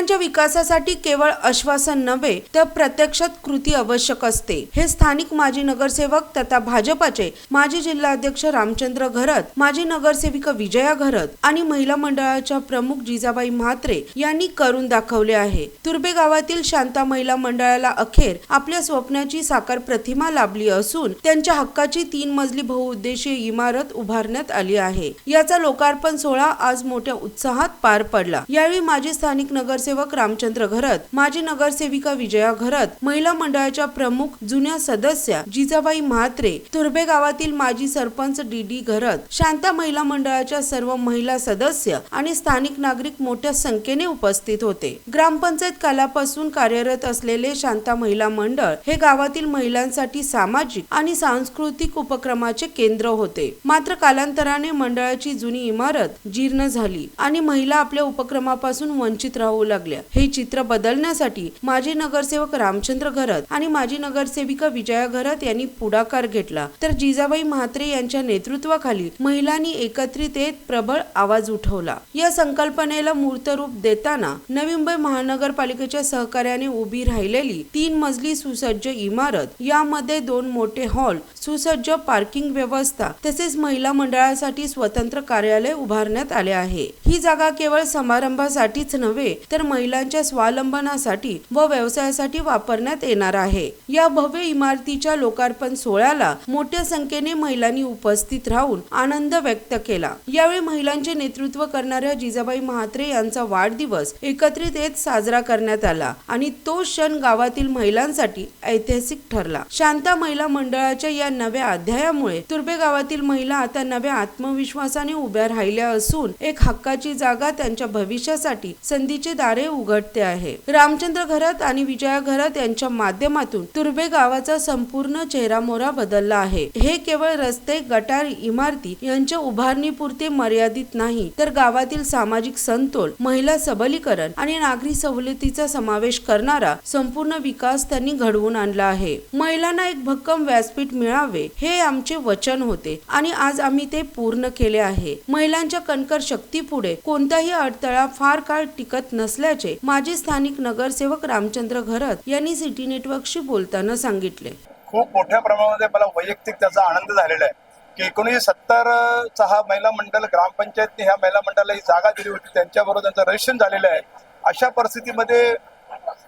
महिलांच्या विकासासाठी केवळ आश्वासन नव्हे तर प्रत्यक्षात कृती आवश्यक असते. हे स्थानिक माजी नगरसेवक तथा भाजपाचे माजी जिल्हाध्यक्ष रामचंद्र घरत माजी नगरसेविका विजया घरत आणि महिला मंडळाच्या प्रमुख जिजाबाई म्हात्रे यांनी करून दाखवले आहे. तुर्बे गावातील शांता महिला मंडळाला अखेर आपल्या स्वप्नाची साकार प्रतिमा लाभली असून त्यांच्या हक्काची तीन मजली बहुउद्देशीय इमारत उभारण्यात आली आहे. याचा लोकार्पण सोहळा आज मोठ्या उत्साहात पार पडला. यावेळी माजी स्थानिक नगरसेवक रामचंद्र घरत माजी नगरसेविका विजया घरत महिला मंडळाच्या प्रमुख जुन्या सदस्या जिजाबाई म्हात्रे तुर्बे गावातील माजी सरपंच डी डी घरत शांता महिला मंडळाच्या सर्व महिला सदस्य आणि स्थानिक नागरिक मोठ्या संख्येने उपस्थित होते. ग्रामपंचायत कालापासून कार्यरत असलेले शांता महिला मंडळ हे गावातील महिलांसाठी सामाजिक आणि सांस्कृतिक उपक्रमाचे केंद्र होते. मात्र कालांतराने मंडळाची जुनी इमारत जीर्ण झाली आणि महिला आपल्या उपक्रमापासून वंचित राहू लागल्या. लागल्या. हे चित्र बदलण्यासाठी माजी नगरसेवक रामचंद्र घरत आणि माजी नगरसेविका विजया घरत यांनी पुढाकार घेतला. तर जिजाबाई म्हात्रे यांच्या नेतृत्वाखाली महिलांनी एकत्रित येत प्रबळ आवाज उठवला. या संकल्पनेला मूर्त रूप देताना नवी मुंबई महानगरपालिकेच्या सहकार्याने उभी राहिलेली तीन मजली सुसज्ज इमारत यामध्ये दोन मोठे हॉल सुसज्ज पार्किंग व्यवस्था तसेच महिला मंडळासाठी स्वतंत्र कार्यालय उभारण्यात आले आहे. ही जागा केवळ समारंभासाठीच नव्हे तर महिलांच्या स्वावलंबनासाठी व व्यवसायासाठी वापरण्यात येणार आहे. या भव्य इमारतीच्या लोकार्पण सोहळ्याला मोठ्या संख्येने महिलांनी उपस्थित राहून आनंद व्यक्त केला. यावेळी महिलांचे नेतृत्व करणाऱ्या जिजाबाई म्हात्रे यांचा वाढदिवस एकत्रित येत साजरा करण्यात आला आणि तो क्षण गावातील महिलांसाठी ऐतिहासिक ठरला. शांता महिला मंडळाच्या या नव्या अध्यायामुळे तुर्बे गावातील महिला आता नव्या आत्मविश्वासाने उभ्या राहिल्या असून एक हक्काची जागा त्यांच्या भविष्यासाठी संधीचे दारे दारे उघडते आहे. रामचंद्र घरात आणि विजया घरात यांच्या माध्यमातून तुर्बे गावाचा संपूर्ण चेहरामोहरा बदलला आहे. हे केवळ रस्ते गटार इमारती यांच्या उभारणीपुरते मर्यादित नाही तर गावातील सामाजिक संतोल महिला सबलीकरण आणि नागरी सवलतीचा समावेश करणारा संपूर्ण विकास त्यांनी घडवून आणला आहे. महिलांना एक भक्कम व्यासपीठ मिळावे हे आमचे वचन होते आणि आज आम्ही ते पूर्ण केले आहे. महिलांच्या कणकर शक्तीपुढे कोणताही अडथळा फार काळ टिकत असल्याचे माजी स्थानिक नगरसेवक रामचंद्र घरत यांनी सिटी नेटवर्कशी बोलताना सांगितले. खूप मोठ्या प्रमाणामध्ये मला वैयक्तिक त्याचा आनंद झालेला आहे. की एकोणीसशे सत्तरचा हा महिला मंडळ ग्रामपंचायतने ह्या महिला मंडळाला ही जागा दिली होती. त्यांच्याबरोबर त्यांचं रजिस्ट्रेशन झालेलं आहे. अशा परिस्थितीमध्ये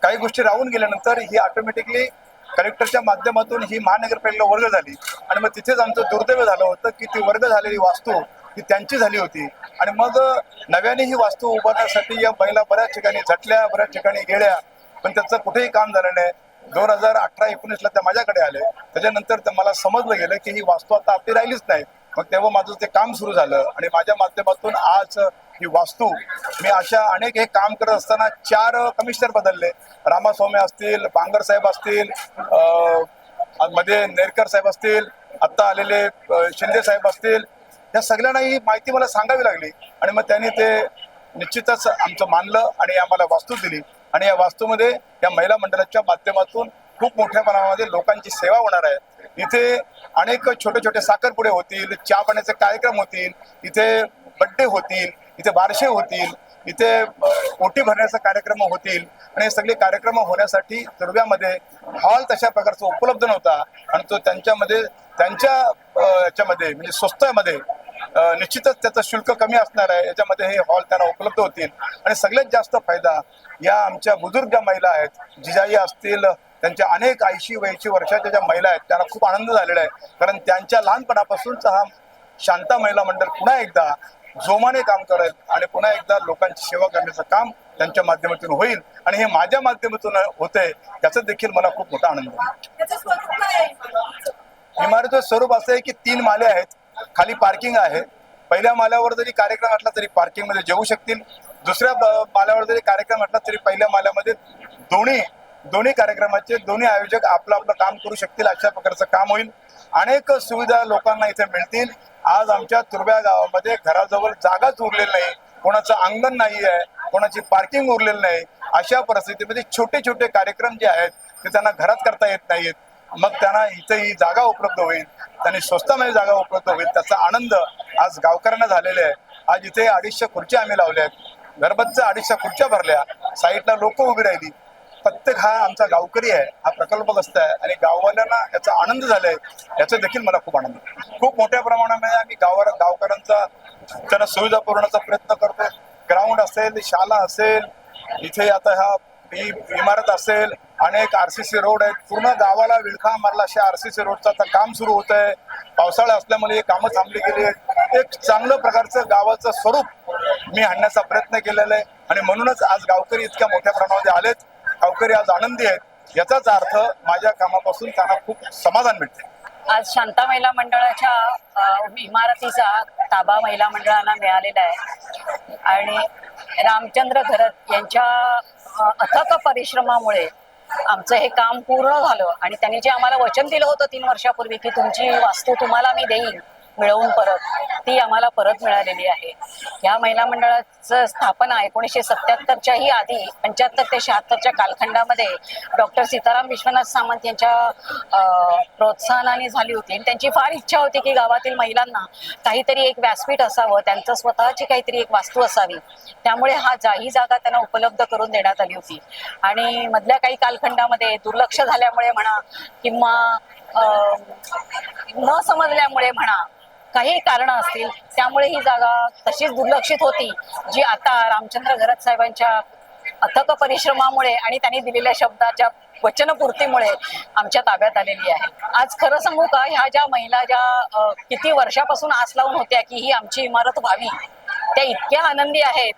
काही गोष्टी राहून गेल्यानंतर ही ऑटोमॅटिकली कलेक्टरच्या माध्यमातून ही महानगरपालिका वर्ग झाली. आणि मग तिथेच आमचं दुर्दैव झालं होतं की ती वर्ग झालेली वास्तू ही त्यांची झाली होती. आणि मग नव्याने ही वास्तू उभारण्यासाठी या महिला बऱ्याच ठिकाणी झटल्या बऱ्याच ठिकाणी गेल्या. पण त्याचं कुठेही काम झालं नाही. दोन हजार अठरा एकोणीसला त्या माझ्याकडे आले. त्याच्यानंतर मला समजलं गेलं की ही वास्तू आता आपली राहिलीच नाही. मग तेव्हा माझं ते काम सुरू झालं. आणि माझ्या माध्यमातून आज ही वास्तू मी अशा अनेक हे काम करत असताना चार कमिशनर बदलले. रामास्वामी असतील बांगर साहेब असतील मध्ये नेरकर साहेब असतील आत्ता आलेले शिंदे साहेब असतील या सगळ्यांना ही माहिती मला सांगावी लागली. आणि मग त्यांनी ते निश्चितच आमचं मानलं आणि आम्हाला वास्तू दिली. आणि या वास्तूमध्ये या महिला मंडळाच्या माध्यमातून खूप मोठ्या प्रमाणामध्ये लोकांची सेवा होणार आहे. इथे अनेक छोटे छोटे साखरपुडे होतील चहा पाण्याचे कार्यक्रम होतील इथे बड्डे होतील इथे बारशे होतील इथे ओटी भरण्याचा कार्यक्रम होतील. आणि हे सगळे कार्यक्रम होण्यासाठी दुर्व्यामध्ये हॉल तशा प्रकारचा उपलब्ध नव्हता. आणि तो त्यांच्यामध्ये त्यांच्या याच्यामध्ये म्हणजे स्वस्तामध्ये निश्चितच त्याचं शुल्क कमी असणार आहे. याच्यामध्ये हे हॉल त्यांना उपलब्ध होतील. आणि सगळ्यात जास्त फायदा या आमच्या बुजुर्ग ज्या महिला आहेत. जिजाई असतील त्यांच्या अनेक ऐंशी वयाची वर्षाच्या ज्या महिला आहेत त्यांना खूप आनंद झालेला आहे. कारण त्यांच्या लहानपणापासूनचा हा शांता महिला मंडळ पुन्हा एकदा जोमाने काम करेल आणि पुन्हा एकदा लोकांची सेवा करण्याचं काम त्यांच्या माध्यमातून होईल. आणि हे माझ्या माध्यमातून होतंय त्याचा देखील मला खूप मोठा आनंद आहे? इमारतीचं स्वरूप असं आहे की तीन माले आहेत. खाली पार्किंग आहे. पहिल्या माल्यावर जरी कार्यक्रम असला तरी पार्किंगमध्ये जेवू शकतील. दुसऱ्या माल्यावर जरी कार्यक्रम असला तरी पहिल्या माल्यामध्ये दोन्ही दोन्ही कार्यक्रमाचे दोन्ही आयोजक आपलं आपलं काम करू शकतील. अशा प्रकारचं काम होईल. अनेक सुविधा लोकांना इथे मिळतील. आज आमच्या तुरब्या गावामध्ये घराजवळ जागाच उरलेली नाही. कोणाचं अंगण नाही आहे कोणाची पार्किंग उरलेली नाही. अशा परिस्थितीमध्ये छोटे छोटे कार्यक्रम जे आहेत ते त्यांना घरात करता येत नाहीत. मग त्यांना इथे ही जागा उपलब्ध होईल. त्यांनी स्वस्तामध्ये जागा उपलब्ध होईल. त्याचा आनंद आज गावकऱ्यांना झालेला आहे. आज इथे अडीचशे खुर्च्या आम्ही लावल्या आहेत. घरबतच्या अडीचशे खुर्च्या भरल्या. साईडला लोक उभी राहिली. प्रत्येक हा आमचा गावकरी आहे. हा प्रकल्पग्रस्त आहे. आणि गाववाल्यांना याचा आनंद झालाय. याचा देखील मला खूप आनंद आहे. खूप मोठ्या प्रमाणामध्ये आम्ही गावावर गावकऱ्यांचा त्यांना सुविधा पुरवण्याचा प्रयत्न करतो ग्राउंड असेल शाळा असेल इथे आता हा इमारत असेल अनेक आरसीसी रोड आहेत पूर्ण गावाला विळखा मारला. अशा आरसीसी रोडचं आता काम सुरू होत आहे पावसाळा असल्यामुळे हे कामं थांबली गेली आहेत. एक चांगलं प्रकारचं गावाचं स्वरूप मी आणण्याचा प्रयत्न केलेला आहे. आणि म्हणूनच आज गावकरी इतक्या मोठ्या प्रमाणामध्ये आलेत. गावकरी आज आनंदी आहेत. याचाच अर्थ माझ्या कामापासून त्यांना खूप समाधान मिळते आज शांता महिला मंडळाच्या इमारतीचा ताबा महिला मंडळाला मिळालेला आहे. आणि रामचंद्र घरत यांच्या अथक परिश्रमामुळे आमचं हे काम पूर्ण झालं आणि त्यांनी जे आम्हाला वचन दिलं होतं तीन वर्षापूर्वी की तुमची वास्तू तुम्हाला मी देईन मिळवून परत ती आम्हाला परत मिळालेली आहे. या महिला मंडळाचं स्थापना एकोणीसशे सत्याहत्तरच्याही आधी पंच्याहत्तर ते शहात्तरच्या कालखंडामध्ये डॉक्टर सीताराम विश्वनाथ सामंत यांच्या प्रोत्साहनाने झाली होती. आणि त्यांची फार इच्छा होती की गावातील महिलांना काहीतरी एक व्यासपीठ असावं त्यांचं स्वतःची काहीतरी एक वास्तू असावी. त्यामुळे हा जा ही जागा त्यांना उपलब्ध करून देण्यात आली होती. आणि मधल्या काही कालखंडामध्ये दुर्लक्ष झाल्यामुळे म्हणा किंवा न समजल्यामुळे म्हणा काही कारण असतील त्यामुळे ही जागा तशीच दुर्लक्षित होती जी आता रामचंद्र घरत साहेबांच्या अथक परिश्रमामुळे आणि त्यांनी दिलेल्या शब्दाच्या वचनपूर्तीमुळे आमच्या ताब्यात आलेली आहे. आज खरं सांगू का ह्या ज्या महिला ज्या किती वर्षापासून आस लावून होत्या की ही आमची इमारत व्हावी त्या इतक्या आनंदी आहेत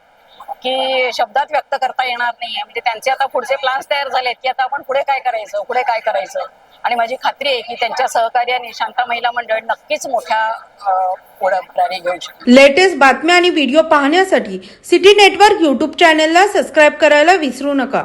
की शब्दात व्यक्त करता येणार नाहीये. म्हणजे त्यांचे आता पुढचे प्लान्स तयार झालेत की आता आपण पुढे काय करायचं पुढे काय करायचं? आणि माझी खात्री आहे की त्यांच्या सहकार्याने शांता महिला मंडळ नक्कीच मोठ्या अ, पुढाकाराने घेऊ शकतो लेटेस्ट बातम्या आणि व्हिडिओ पाहण्यासाठी सिटी नेटवर्क यूट्यूब चॅनेलला सबस्क्राईब करायला विसरू नका.